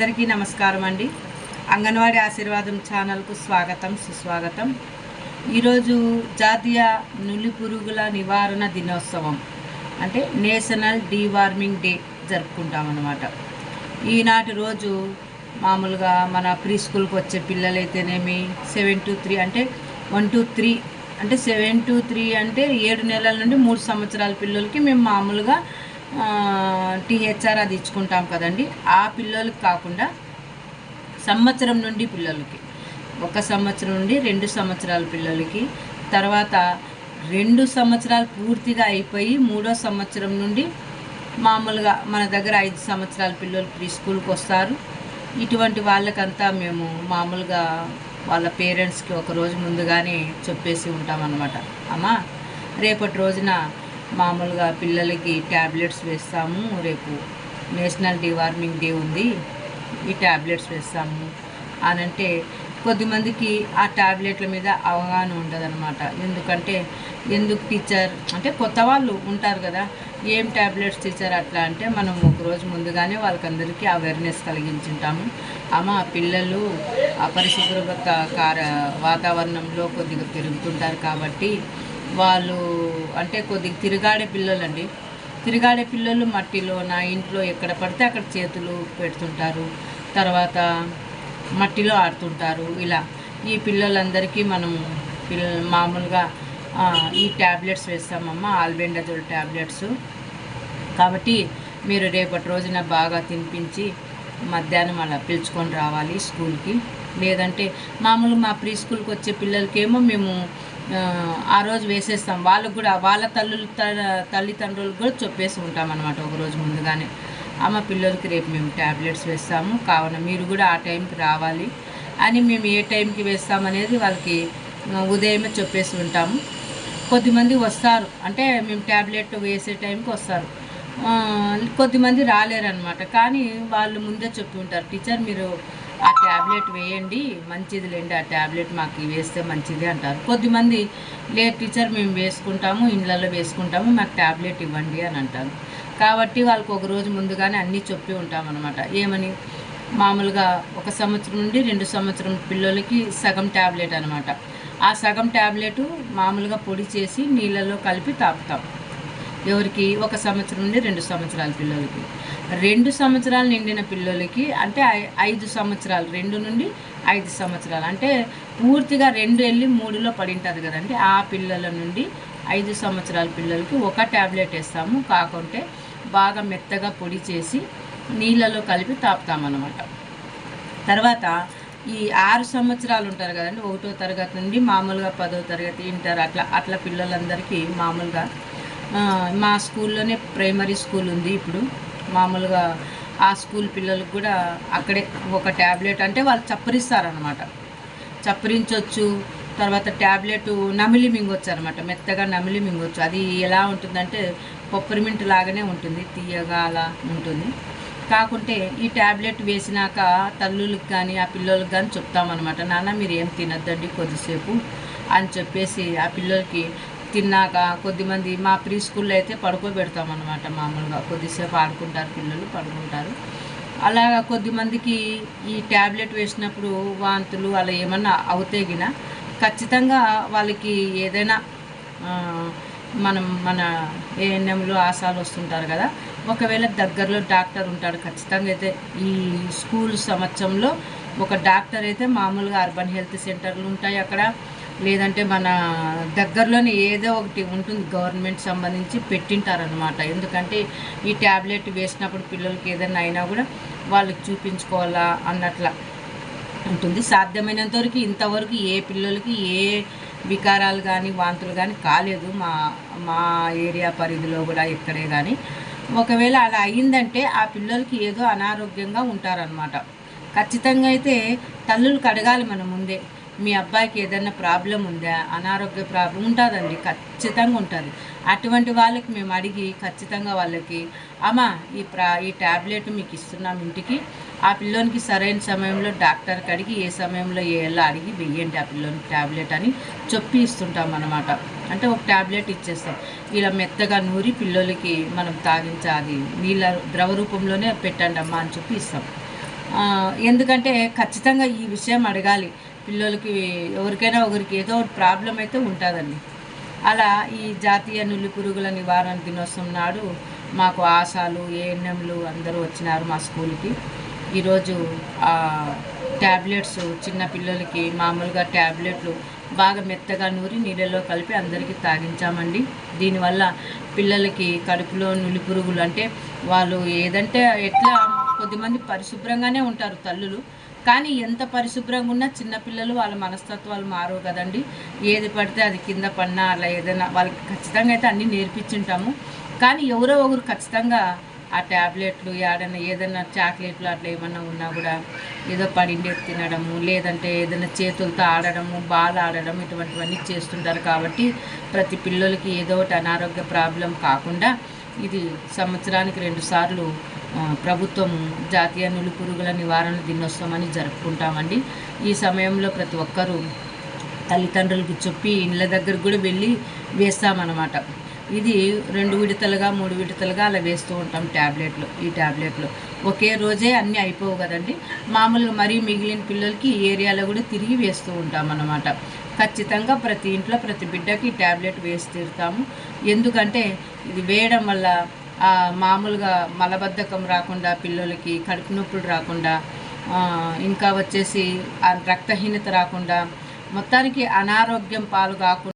అందరికీ నమస్కారం అండి. అంగన్వాడీ ఆశీర్వాదం ఛానల్కు స్వాగతం సుస్వాగతం. ఈరోజు జాతీయ నులి పురుగుల నివారణ దినోత్సవం అంటే నేషనల్ డీవార్మింగ్ డే జరుపుకుంటామన్నమాట. ఈనాటి రోజు మామూలుగా మన ప్రీ స్కూల్కి వచ్చే పిల్లలైతేనేమి సెవెన్ టు త్రీ అంటే వన్ టు త్రీ అంటే సెవెన్ టు త్రీ అంటే ఏడు నెలల నుండి మూడు సంవత్సరాల పిల్లలకి మేము మామూలుగా టీహెచ్ఆర్ అది ఇచ్చుకుంటాం కదండి. ఆ పిల్లలకి కాకుండా సంవత్సరం నుండి పిల్లలకి ఒక సంవత్సరం నుండి రెండు సంవత్సరాల పిల్లలకి తర్వాత రెండు సంవత్సరాలు పూర్తిగా అయిపోయి మూడో సంవత్సరం నుండి మామూలుగా మన దగ్గర ఐదు సంవత్సరాల పిల్లలు ప్రీ స్కూల్కి వస్తారు. ఇటువంటి వాళ్ళకంతా మేము మామూలుగా వాళ్ళ పేరెంట్స్కి ఒక రోజు ముందుగానే చెప్పేసి ఉంటామన్నమాట. అమ్మా రేపటి రోజున మామూలుగా పిల్లలకి ట్యాబ్లెట్స్ వేస్తాము. రేపు నేషనల్ డివార్మింగ్ డే ఉంది. ఈ ట్యాబ్లెట్స్ వేస్తాము. అని అంటే కొద్దిమందికి ఆ ట్యాబ్లెట్ల మీద అవగాహన ఉండదన్నమాట ఎందుకంటే ఎందుకు టీచర్ అంటే కొత్త వాళ్ళు ఉంటారు కదా ఏం ట్యాబ్లెట్స్ టీచర్ అట్లా అంటే మనం ఒకరోజు ముందుగానే వాళ్ళకందరికీ అవేర్నెస్ కలిగించుంటాము. అమ్మ పిల్లలు అపరిశుభ్రత కార వాతావరణంలో కొద్దిగా పెరుగుతుంటారు కాబట్టి వాళ్ళు అంటే కొద్దిగా తిరగాడే పిల్లలండి. తిరగాడే పిల్లలు మట్టిలో నా ఇంట్లో ఎక్కడ పడితే అక్కడ చేతులు పెడుతుంటారు. తర్వాత మట్టిలో ఆడుతుంటారు. ఇలా ఈ పిల్లలందరికీ మనం పిల్ల మామూలుగా ఈ ట్యాబ్లెట్స్ వేస్తామమ్మా ఆల్బెండజోల్ ట్యాబ్లెట్స్ కాబట్టి మీరు రేపటి రోజున బాగా తినిపించి మధ్యాహ్నం అలా పిలుచుకొని రావాలి స్కూల్కి. లేదంటే మామూలు మా ప్రీ స్కూల్కి వచ్చే పిల్లలకేమో మేము ఆ, రోజు వేసేస్తాం. వాళ్ళకు కూడా వాళ్ళ తల్లులు తల్లిదండ్రులు తల్లిదండ్రులకు కూడా చెప్పేసి ఉంటాం అనమాట ఒకరోజు ముందుగానే. అమ్మ పిల్లలకి రేపు మేము ట్యాబ్లెట్స్ వేస్తాము. కావున మీరు కూడా ఆ టైంకి రావాలి అని మేము ఏ టైంకి వేస్తామనేది వాళ్ళకి ఉదయమే చెప్పేసి ఉంటాము. కొద్దిమంది వస్తారు. అంటే మేము ట్యాబ్లెట్ వేసే టైంకి వస్తారు. కొద్దిమంది రాలేరనమాట కానీ వాళ్ళు ముందే చెప్పి ఉంటారు టీచర్ మీరు ఆ ట్యాబ్లెట్ వేయండి మంచిదిలేండి ఆ ట్యాబ్లెట్ మాకు వేస్తే మంచిది అంటారు. కొద్దిమంది లేదు టీచర్ మేము వేసుకుంటాము ఇండ్లలో వేసుకుంటాము మాకు ట్యాబ్లెట్ ఇవ్వండి అని అంటారు. కాబట్టి వాళ్ళకి ఒక రోజు ముందుగానే అన్నీ చెప్పి ఉంటామన్నమాట. ఏమని? మామూలుగా ఒక సంవత్సరం నుండి రెండు సంవత్సరం పిల్లలకి సగం ట్యాబ్లెట్ అనమాట ఆ సగం ట్యాబ్లెట్ మామూలుగా పొడి చేసి నీళ్ళలో కలిపి తాపుతాం. ఎవరికి? ఒక సంవత్సరం నుండి రెండు సంవత్సరాల పిల్లలకి. రెండు సంవత్సరాలు నిండిన పిల్లలకి అంటే ఐదు సంవత్సరాలు రెండు నుండి ఐదు సంవత్సరాలు. అంటే పూర్తిగా రెండు వెళ్ళి మూడులో పడింటుంది కదండి ఆ పిల్లల నుండి ఐదు సంవత్సరాల పిల్లలకి ఒక ట్యాబ్లెట్ వేస్తాము. కాకుంటే బాగా మెత్తగా పొడి చేసి నీళ్ళలో కలిపి తాపుతామన్నమాట. తర్వాత ఈ ఆరు సంవత్సరాలు ఉంటారు కదండి ఒకటో తరగతి నుండి మామూలుగా పదో తరగతి ఇంటర్ అట్లా అట్లా పిల్లలందరికీ మామూలుగా మా స్కూల్లోనే ప్రైమరీ స్కూల్ ఉంది ఇప్పుడు. మామూలుగా ఆ స్కూల్ పిల్లలకు కూడా అక్కడే ఒక ట్యాబ్లెట్ అంటే వాళ్ళు చప్పరిస్తారనమాట చప్పరించవచ్చు తర్వాత ట్యాబ్లెట్ నమిలి మింగొచ్చు అనమాట మెత్తగా నమిలి మింగొచ్చు అది ఎలా ఉంటుందంటే పొప్పరిమింట్ లాగానే ఉంటుంది తీయగా అలా ఉంటుంది. కాకుంటే ఈ ట్యాబ్లెట్ వేసినాక తల్లులకు కానీ ఆ పిల్లలకు కానీ చెప్తామన్నమాట. నాన్న మీరు ఏం తినద్దండి కొద్దిసేపు అని చెప్పేసి ఆ పిల్లలకి తిన్నాక కొద్దిమంది మా ప్రీ స్కూల్లో అయితే పడుకోబెడతామన్నమాట మామూలుగా. కొద్దిసేపు ఆడుకుంటారు పిల్లలు పడుకుంటారు. అలాగా కొద్దిమందికి ఈ ట్యాబ్లెట్ వేసినప్పుడు వాంతులు అలా ఏమన్నా అవుతేగిన ఖచ్చితంగా వాళ్ళకి ఏదైనా మనం మన ఏఎన్ఎంలో ఆశాలు వస్తుంటారు కదా. ఒకవేళ దగ్గరలో డాక్టర్ ఉంటాడు ఖచ్చితంగా అయితే ఈ స్కూల్ సంవత్సరంలో ఒక డాక్టర్ అయితే మామూలుగా అర్బన్ హెల్త్ సెంటర్లు ఉంటాయి అక్కడ. లేదంటే మన దగ్గరలోనే ఏదో ఒకటి ఉంటుంది గవర్నమెంట్ సంబంధించి పెట్టింటారనమాట ఎందుకంటే ఈ ట్యాబ్లెట్ వేసినప్పుడు పిల్లలకి ఏదైనా అయినా కూడా వాళ్ళకి చూపించుకోవాలా అన్నట్ల ఉంటుంది. సాధ్యమైనంత వరకు ఇంతవరకు ఏ పిల్లలకి ఏ వికారాలు కానీ వాంతులు కానీ కాలేదు మా మా ఏరియా పరిధిలో కూడా ఇక్కడే కానీ ఒకవేళ అలా అయ్యిందంటే ఆ పిల్లలకి ఏదో అనారోగ్యంగా ఉంటారనమాట ఖచ్చితంగా అయితే తల్లులకు అడగాలి మనం ముందే. మీ అబ్బాయికి ఏదైనా ప్రాబ్లం ఉందా? అనారోగ్య ప్రాబ్లం ఉంటుందండి ఖచ్చితంగా ఉంటుంది. అటువంటి వాళ్ళకి మేము అడిగి ఖచ్చితంగా వాళ్ళకి అమ్మా ఈ ప్రా ఈ ట్యాబ్లెట్ మీకు ఇస్తున్నాం ఇంటికి. ఆ పిల్లోనికి సరైన సమయంలో డాక్టర్కి అడిగి ఏ సమయంలో ఎలా అడిగి వెయ్యండి ఆ పిల్లోనికి ట్యాబ్లెట్ అని చెప్పి ఇస్తుంటాం అన్నమాట. అంటే ఒక ట్యాబ్లెట్ ఇచ్చేస్తాం. ఇలా మెత్తగా నూరి పిల్లలకి మనం తాగించాలి నీళ్ళ ద్రవ రూపంలోనే పెట్టండి అమ్మా అని చెప్పి ఇస్తాం. ఎందుకంటే ఖచ్చితంగా ఈ విషయం అడగాలి. పిల్లలకి ఎవరికైనా ఒకరికి ఏదో ఒక ప్రాబ్లం అయితే ఉంటుందండి. అలా ఈ జాతీయ నులి పురుగుల నివారణ దినోత్సవం నాడు మాకు ఆశాలు ఏఎన్ఎంలు అందరూ వచ్చినారు మా స్కూల్కి. ఈరోజు ట్యాబ్లెట్స్ చిన్న పిల్లలకి మామూలుగా ట్యాబ్లెట్లు బాగా మెత్తగా నూరి నీళ్ళలో కలిపి అందరికీ తాగించామండి. దీనివల్ల పిల్లలకి కడుపులో నులి పురుగులు అంటే వాళ్ళు ఏదంటే ఎట్లా కొద్దిమంది పరిశుభ్రంగానే ఉంటారు తల్లులు. కానీ ఎంత పరిశుభ్రంగా ఉన్నా చిన్నపిల్లలు వాళ్ళ మనస్తత్వాలు మారవు కదండి. ఏది పడితే అది కింద పడినా అలా ఏదైనా వాళ్ళకి ఖచ్చితంగా అయితే అన్నీ నేర్పించుంటాము. కానీ ఎవరో ఒకరు ఖచ్చితంగా ఆ ట్యాబ్లెట్లు ఏడైనా ఏదైనా చాక్లెట్లు అట్లా ఏమన్నా ఉన్నా కూడా ఏదో పడిండే తినడము లేదంటే ఏదైనా చేతులతో ఆడడము బాల్ ఆడడం ఇటువంటివన్నీ చేస్తుంటారు కాబట్టి ప్రతి పిల్లలకి ఏదో ఒకటి అనారోగ్య ప్రాబ్లం కాకుండా ఇది సంవత్సరానికి రెండు సార్లు ప్రభుత్వం జాతీయ నులి పురుగుల నివారణ దినోత్సవాన్ని అని జరుపుకుంటామండి. ఈ సమయంలో ప్రతి ఒక్కరూ తల్లిదండ్రులకు చెప్పి ఇళ్ళ దగ్గరకు కూడా వెళ్ళి వేస్తామన్నమాట. ఇది రెండు విడతలుగా మూడు విడతలుగా అలా వేస్తూ ఉంటాం ట్యాబ్లెట్లు ఈ ట్యాబ్లెట్లు ఒకే రోజే అన్నీ అయిపోవు కదండి. మామూలుగా మరీ మిగిలిన పిల్లలకి ఈ ఏరియాలో కూడా తిరిగి వేస్తూ ఉంటామన్నమాట. ఖచ్చితంగా ప్రతి ఇంట్లో ప్రతి బిడ్డకి ట్యాబ్లెట్ వేసి తీరుతాము. ఎందుకంటే ఇది వేయడం వల్ల మామూలుగా మలబద్ధకం రాకుండా పిల్లలకి కడుపు నొప్పులు రాకుండా ఇంకా వచ్చేసి రక్తహీనత రాకుండా మొత్తానికి అనారోగ్యం పాలు కాకుండా